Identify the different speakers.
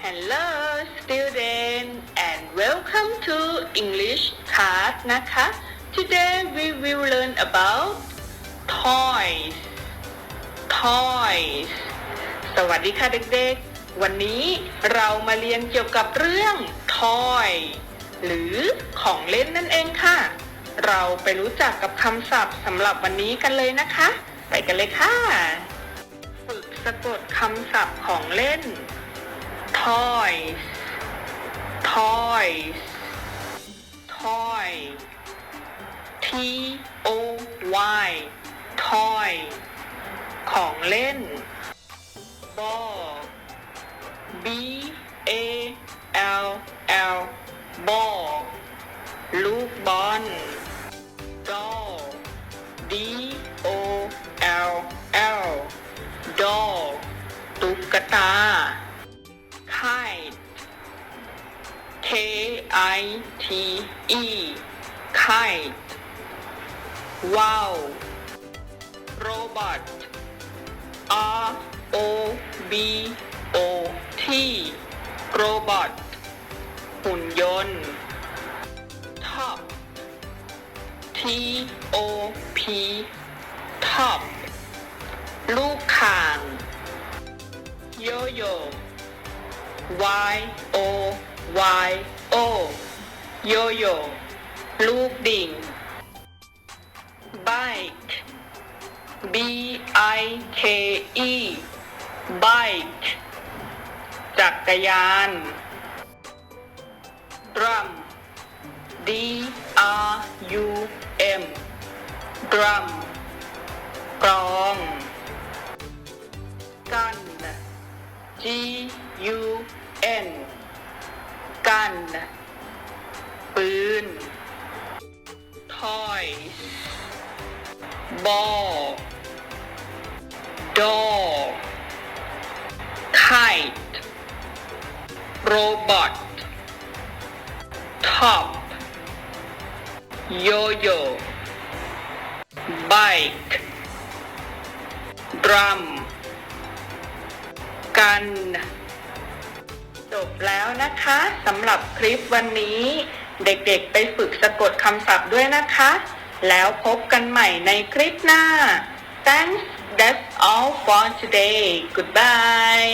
Speaker 1: Hello student and welcome to English class นะคะ Today we will learn about toys toys สวัสดีค่ะเด็กๆ วันนี้เรามาเรียนเกี่ยวกับเรื่อง toy หรือของเล่นนั่นเองค่ะ เราไปรู้จักกับคำศัพท์สำหรับวันนี้กันเลยนะคะ ไปกันเลยค่ะ ฝึกสะกดคำศัพท์ของเล่น toys toys toy t o y toy ของเล่น ball b a l l ball ลูกบอล doll d o l l doll ตุ๊กตา k i t e kite wow robot r o b o t robot หุ่นยนต์ top t o p top ลูกข่าง โยโย่ Y O Y O โยโย่ลูกดิ่ง bike B I K E bike จักรยาน drum D R U M drum กลอง gun G U N กันปืน toys ball doll kite robot top yo-yo bike drum กัน บแล้วนะคะสำหรับคลิปวันนี้ เด็กๆไปฝึกสะกดคำศัพท์ด้วยนะคะ แล้วพบกันใหม่ในคลิปหน้า Thanks that's all for today goodbye